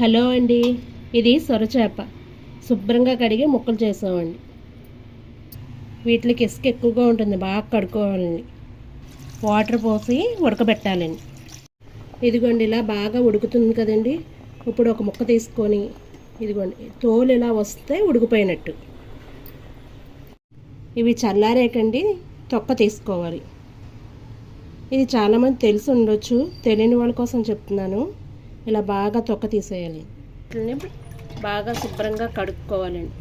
Hello అండి. ఇది సొరచేప. శుభ్రంగా కడిగి ముక్కలు చేసామండి. వీటికి ఇసుక ఎక్కువగా ఉంటుంది బాగా కడుక్కోవాలండి. వాటర్ పోసి ఉడకబెట్టాలండి. ఇదిగోండి ఇలా బాగా ఉడుకుతుంది కదండి. ఇప్పుడు ఒక ముక్క తీసుకొని ఇదిగోండి తోలు ఇలా వస్తే ఉడికిపోయినట్టు. ఇవి చల్లారేకండి తొక్క తీసుకోవాలి. ఇది చాలామంది తెలిసి ఉండొచ్చు తెలియని వాళ్ళ కోసం చెప్తున్నాను. ఇలా బాగా తొక్క తీసేయాలి. బాగా శుభ్రంగా కడుక్కోవాలండి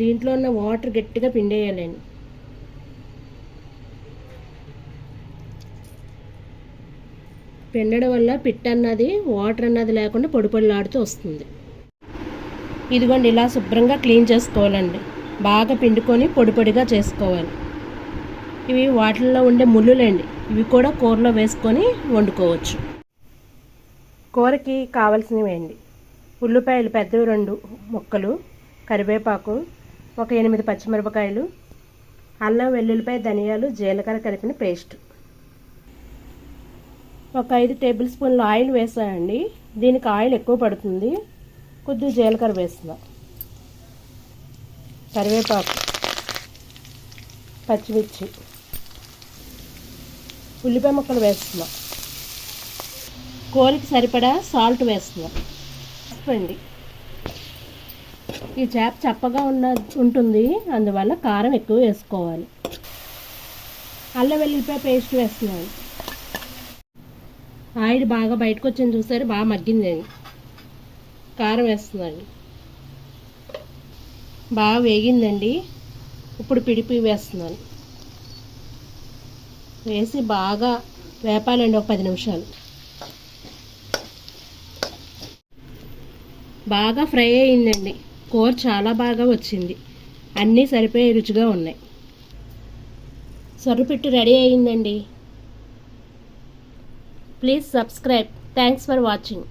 దీంట్లో ఉన్న వాటర్ గట్టిగా పిండేయాలండి పిండడం వల్ల పిట్ అన్నది వాటర్ అన్నది లేకుండా పొడి పొడిలాడుతూ వస్తుంది. ఇదిగోండి ఇలా శుభ్రంగా క్లీన్ చేసుకోవాలండి. బాగా పిండుకొని పొడి పొడిగా చేసుకోవాలి. ఇవి వాటిల్లో ఉండే ముళ్ళులండి. ఇవి కూడా కూరలో వేసుకొని వండుకోవచ్చు. కూరకి కావలసినవి అండి ఉల్లిపాయలు పెద్దవి రెండు ముక్కలు కరివేపాకు ఒక ఎనిమిది పచ్చిమిరపకాయలు అల్లం వెల్లుల్లిపాయ ధనియాలు జీలకర్ర కలిపిన పేస్ట్. ఒక ఐదు టేబుల్ స్పూన్ల ఆయిల్ వేసానండి. దీనికి ఆయిల్ ఎక్కువ పడుతుంది. కొద్దిగా జీలకర్ర వేస్తున్నా. కరివేపాకు పచ్చిమిర్చి. ఉల్లిపాయ ముక్కలు వేస్తున్నా. కూరకి సరిపడా సాల్ట్ వేస్తున్నా. అండి ఈ చేప చప్పగా ఉన్న ఉంటుంది. అందువల్ల కారం ఎక్కువ వేసుకోవాలి. అల్లం వెల్లుల్లిపాయ పేస్ట్ వేస్తున్నాను. ఆయిల్ బాగా బయటకు వచ్చింది చూసారు? బాగా మగ్గిందండి కారం వేస్తున్నాను. బాగా వేగిందండి. ఇప్పుడు పిడిపి వేస్తున్నాను. వేసి బాగా వేపాలండి ఒక పది నిమిషాలు. బాగా ఫ్రై అయిందండి. కూర చాలా బాగా వచ్చింది. అన్నీ సరిపోయే రుచిగా ఉన్నాయి. సొరపిట్టు రెడీ అయిందండి. Please subscribe. Thanks for watching.